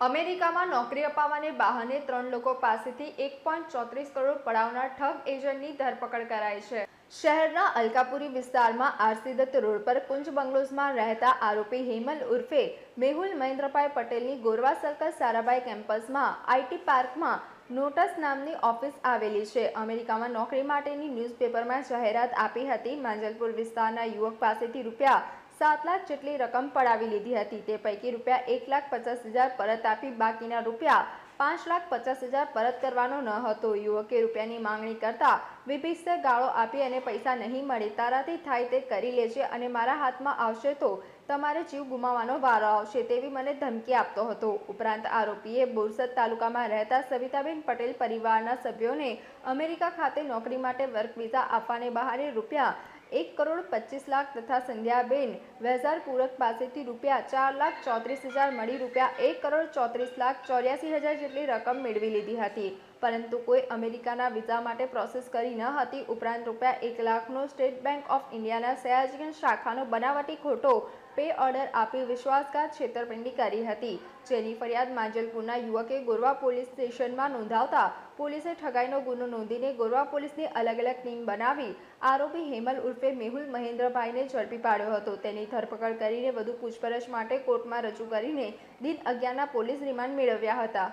અમેરિકામાં નોકરી અપાવવાને બહાને ત્રણ લોકો પાસેથી એક ચોત્રીસ કરોડ પડાવનાર ઠગ એજન્ટની ધરપકડ કરાઈ છે. શહેરના અલકાપુરી વિસ્તારમાં આરસી દત્ત રોડ પર કુંજ બંગલોઝમાં રહેતા આરોપી હેમલ ઉર્ફે મેહુલ મહેન્દ્રભાઈ પટેલની ગોરવા સર્કલ સારાભાઈ કેમ્પસમાં આઈટી પાર્કમાં નોટસ નામની ઓફિસ આવેલી છે. અમેરિકામાં નોકરી માટેની ન્યૂઝપેપરમાં જાહેરાત આપી હતી માંજલપુર વિસ્તારના યુવક પાસેથી રૂપિયા સાત લાખ જેટલી રકમ પડાવી લીધી હતી. તે પૈકી રૂપિયા એક લાખ પચાસ હજાર પરત આપી બાકીના રૂપિયા પાંચ લાખ પચાસ હજાર પરત કરવાનો ન હતો. યુવકે રૂપિયાની માંગણી કરતા વિભીષે ગાળો આપી અને પૈસા નહીં મળે, તારાથી થાય તે કરી લેજે અને મારા હાથમાં આવશે તો તમારે જીવ ગુમાવવાનો વારો આવશે તેવી મને ધમકી આપતો હતો. ઉપરાંત આરોપીએ બોરસદ તાલુકામાં રહેતા સવિતાબેન પટેલ પરિવારના સભ્યોને અમેરિકા ખાતે નોકરી માટે વર્ક વિઝા આપવાને બહાને રૂપિયા એક કરોડ પચીસ લાખ તથા સંધ્યાબેન વેઝાર પૂરક પાસેથી રૂપિયા ચાર લાખ ચોત્રીસ હજાર મળી રૂપિયા એક કરોડ ચોત્રીસ લાખ ચોર્યાસી હજાર જેટલી રકમ મેળવી લીધી હતી. પરંતુ કોઈ અમેરિકાના વિઝા માટે પ્રોસેસ કરી ન હતી. ઉપરાંત રૂપિયા એક લાખનો સ્ટેટ બેંક ઓફ ઇન્ડિયાના સયાજગંજ શાખાનો બનાવટી ખોટો પે ઓર્ડર આપી વિશ્વાસઘાત છેતરપિંડી કરી હતી. જેની ફરિયાદ માંજલપુરના યુવકે ગોરવા પોલીસ સ્ટેશનમાં નોંધાવતા પોલીસે ઠગાઈનો ગુનો નોંધીને ગોરવા પોલીસની અલગ અલગ ટીમ બનાવી આરોપી હેમલ ઉર્ફે મેહુલ મહેન્દ્રભાઈને ઝડપી પાડ્યો હતો. તેની ધરપકડ કરીને વધુ પૂછપરછ માટે કોર્ટમાં રજૂ કરીને દિન અગિયારના પોલીસ રિમાન્ડ મેળવ્યા હતા.